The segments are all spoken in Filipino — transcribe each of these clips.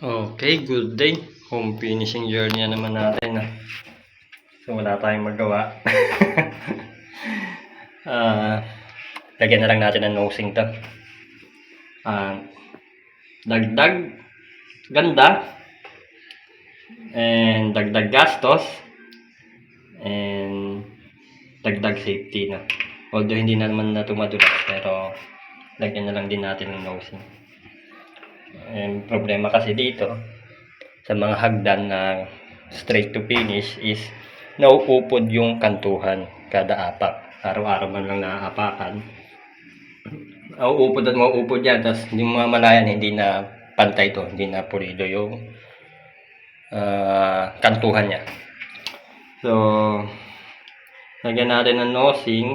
Okay, good day. Home finishing journey na naman natin. ah. So, wala tayong magawa. Ah, lagyan na lang natin ng nosing to. Ah, dagdag ganda and dagdag gastos and dagdag safety na. Although hindi na naman na tumadulas pero lagyan na lang din natin ng nosing. And problema kasi dito sa mga hagdan na straight to finish is nauupod yung kantuhan kada apak. Araw-araw man lang naaapakan. Nauupod at mauupod yan. Tapos yung mga malayan hindi na pantay to. Hindi na pulido yung ah, kantuhan niya. So, lagyan natin ng nosing.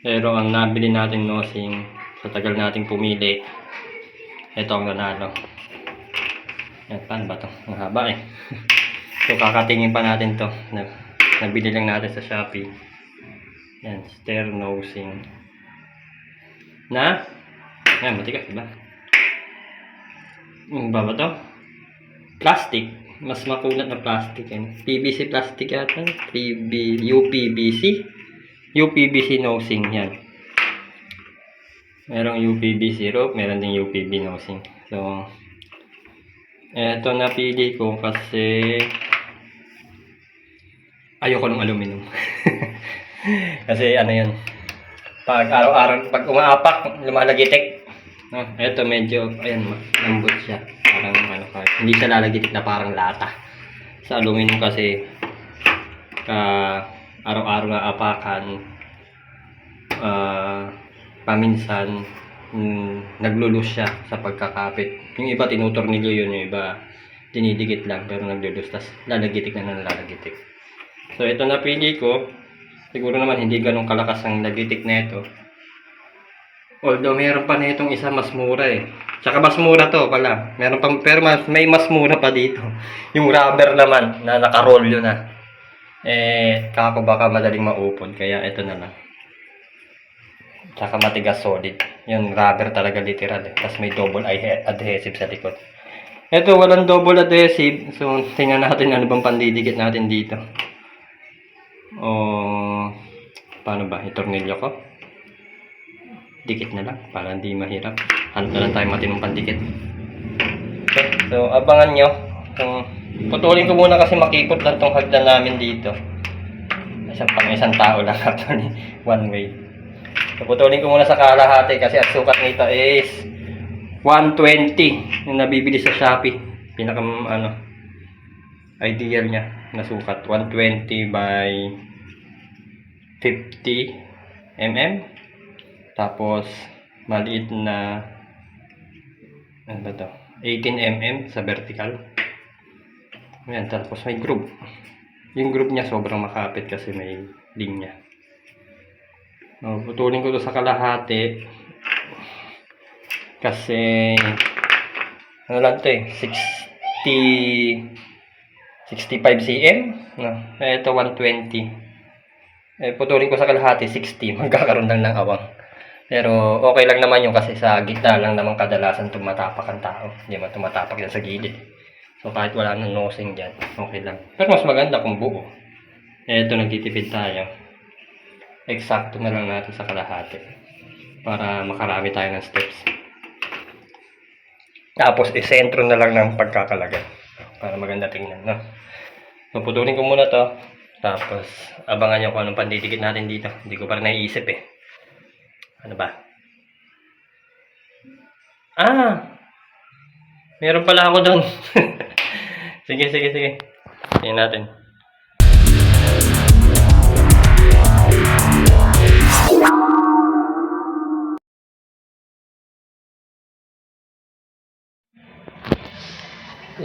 Pero ang nabili natin nosing sa tagal nating pumili, ito ang nanalo. Yan, paano ba ito? Ang haba eh. so, kakatingin pa natin to. Na, nabili lang natin sa Shopee. Yan, stair nosing. Na? Yan, matigas, diba? Yung ba ba to? Plastic. Mas makunat na plastic yan. PVC plastic yata. PB, UPVC. UPVC nosing yan. Merong UPVC rope, meron ding UPV nosing. So, eto napili ko kasi ayoko ng aluminum. kasi ano yun, pag araw-araw, pag umaapak, lumalagitik. No, eto medyo, ayan, lambot siya. Parang ano hindi siya lalagitik na parang lata. Sa aluminum kasi, ka araw-araw na apakan, ah, paminsan, mm, naglulus siya sa pagkakapit. Yung iba tinutornilyo yun, yung iba dinidikit lang pero naglulus, tas lalagitik na lalagitik. So ito napili ko, siguro naman hindi ganun kalakas ang lagitik na ito. Although meron pa na itong isa mas mura eh. Tsaka mas mura to pala. Meron pa, pero mas, may mas mura pa dito. Yung rubber naman na nakarolyo na. Eh, kako baka madaling maupod. Kaya ito na lang. Tsaka matigas solid. Yung rubber talaga literal eh. Tapos may double adhesive sa likod. Ito, walang double adhesive. So, tingnan natin ano bang pandidikit natin dito. O, paano ba? Itornilyo ko? Dikit na lang. Para hindi mahirap. Hanap na lang tayo matinong pandikit. Okay, so abangan nyo. Kung putulin ko muna kasi makipot lang tong hagdan namin dito. Isang pang isang tao lang actually. One way. So, putulin ko muna sa kalahati kasi ang sukat nito is 120 yung nabibili sa Shopee. Pinaka ano ideal niya na sukat 120 by 50 mm. Tapos maliit na ano ba to? 18 mm sa vertical. Ayan, tapos may groove. Yung groove niya sobrang makapit kasi may linya. Oh, putulin ko to sa kalahati. Kasi ano lang to eh 60 65 cm. No ito 120 eh putulin ko sa kalahati 60 magkakaroon lang ng awang. Pero okay lang naman yung kasi sa gitna lang naman kadalasan tumatapak ang tao. Hindi man tumatapak yan sa gilid. So kahit wala nang nosing dyan okay lang. Pero mas maganda kung buo. Eh, ito nagtitipid tayo eksakto na lang natin sa kalahati para makarami tayo ng steps. Tapos isentro na lang ng pagkakalagay. Para maganda tingnan no? So putulin ko muna to. Tapos abangan nyo kung anong pandidikit natin dito. Hindi ko pa rin naiisip eh. Ano ba? Ah! Meron pala ako doon sige sige sige. Tingnan natin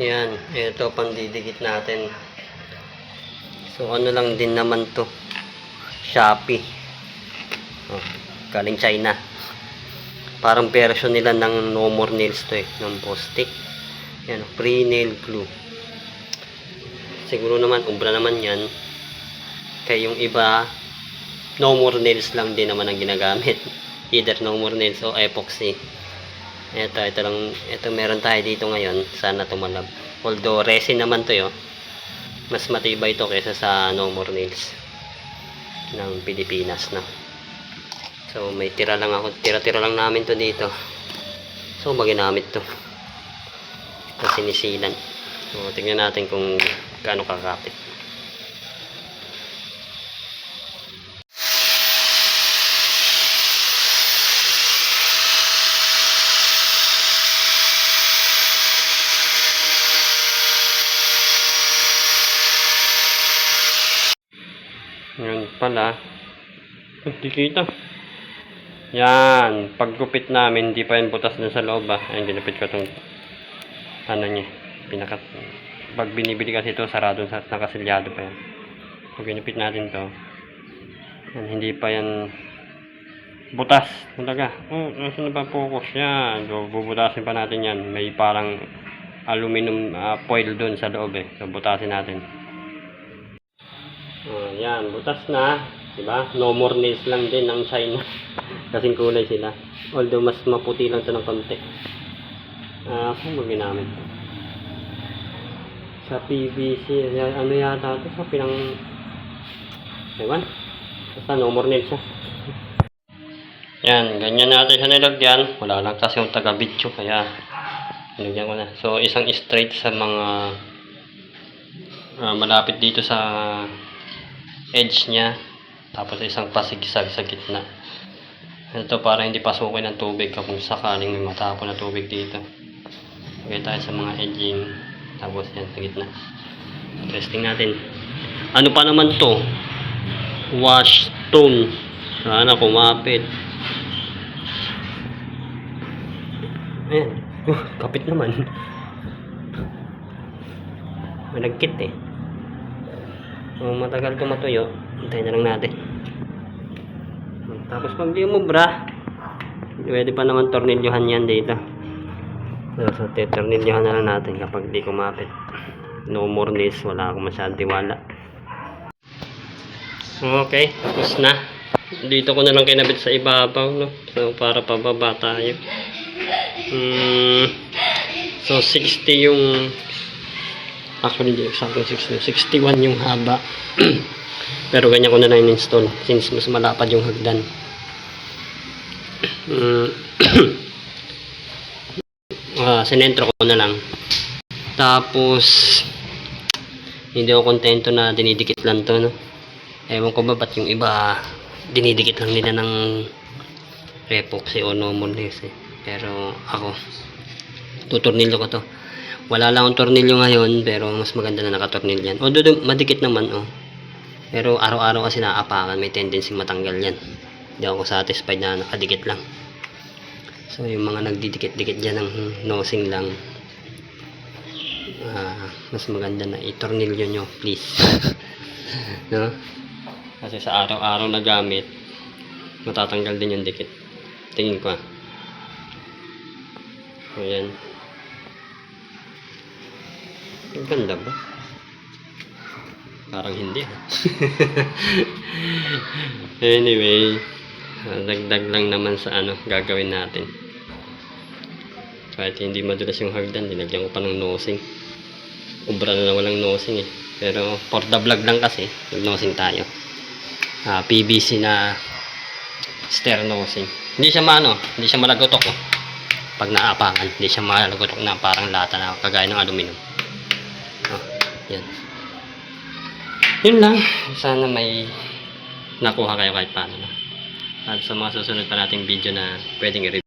Yan, ito pandidikit natin. So ano lang din naman to. Shopee. Oh, galing China. Parang version nila ng no more nails to eh, ng Bostik. Yan, pre nail glue. Siguro naman umbra naman 'yan. Kaya yung iba no more nails lang din naman ang ginagamit. Either no more nails o epoxy. Ito, ito lang, ito meron tayo dito ngayon. Sana tumalab. Although resin naman to yo. Mas matibay ito kaysa sa No More Nails ng Pilipinas na. So may tira lang ako, tira-tira lang namin to dito. So maginamit to. Ito sinisilan. So tingnan natin kung gaano kakapit. Pala. Hindi kita. Yan. Paggupit namin, hindi pa yan butas na sa loob ah. Ayan, ginupit ko itong ano niya. Pinakat. Pag binibili kasi ito, sarado sa nakasilyado pa yan. Pag ginupit natin to, yan, hindi pa yan butas. Talaga. Oh, nasa na ba focus yan? So, bubutasin pa natin yan. May parang aluminum ah, foil doon sa loob eh. So, butasin natin. Oh, yan, butas na. Diba? No more nails lang din ang China. Kasing kulay sila. Although mas maputi lang ito ng konti. Ah, kung mo ginamit? Sa PVC, ano yata ito? Sa pinang... Ewan. Basta no more nails siya. Yan, ganyan natin siya nilagyan. Wala lang kasi yung taga-video, kaya nilagyan ko na. So, isang straight sa mga ah, malapit dito sa edge niya. Tapos isang pasigsag sa gitna. Ito para hindi pasukin ng tubig kung sakaling may matapon na tubig dito. Lagay tayo sa mga edging. Tapos yan sa gitna. Testing natin. Ano pa naman to? Wash stone. Sana kumapit. Ayan. Uh, kapit naman. Malagkit eh kung matagal ito matuyo, hintayin na lang natin. Tapos pag di umubra, pwede pa naman tornilyohan yan dito. So, tornilyohan na lang natin kapag di kumapit. No more nails, wala akong masyadong tiwala. Okay, tapos na. Dito ko na lang kinabit sa ibabaw, no? So, para pababa tayo. Hmm, so, 60 yung Actually, di exactly 60. 61 yung haba. Pero ganyan ko na lang install since mas malapad yung hagdan. Mm. ah, sinentro ko na lang. Tapos, hindi ako kontento na dinidikit lang to, no? Ewan ko ba ba't yung iba dinidikit lang nila ng epoxy o normal eh. Pero ako, tutornilyo ko to. Wala lang akong tornilyo ngayon, pero mas maganda na nakatornilyo yan. Although madikit naman, oh. Pero araw-araw kasi naaapakan, may tendency matanggal yan. Hindi ako satisfied na nakadikit lang. So, yung mga nagdidikit-dikit dyan ng nosing lang, ah, mas maganda na itornilyo nyo, please. no? Kasi sa araw-araw na gamit, matatanggal din yung dikit. Tingin ko ah. Ayan. Ang ganda ba? Parang hindi ah. anyway, dagdag lang naman sa ano gagawin natin. Kahit hindi madulas yung hagdan, nilagyan ko pa ng nosing. Ubra na lang walang nosing eh. Pero for the vlog lang kasi, nag-nosing tayo. Ah, PVC na stair nosing. Hindi siya maano, hindi siya malagotok oh. Pag naapakan, hindi siya malagotok na parang lata na kagaya ng aluminum. Yan. Yun lang. Sana may nakuha kayo kahit paano. At sa mga susunod pa nating video na pwedeng i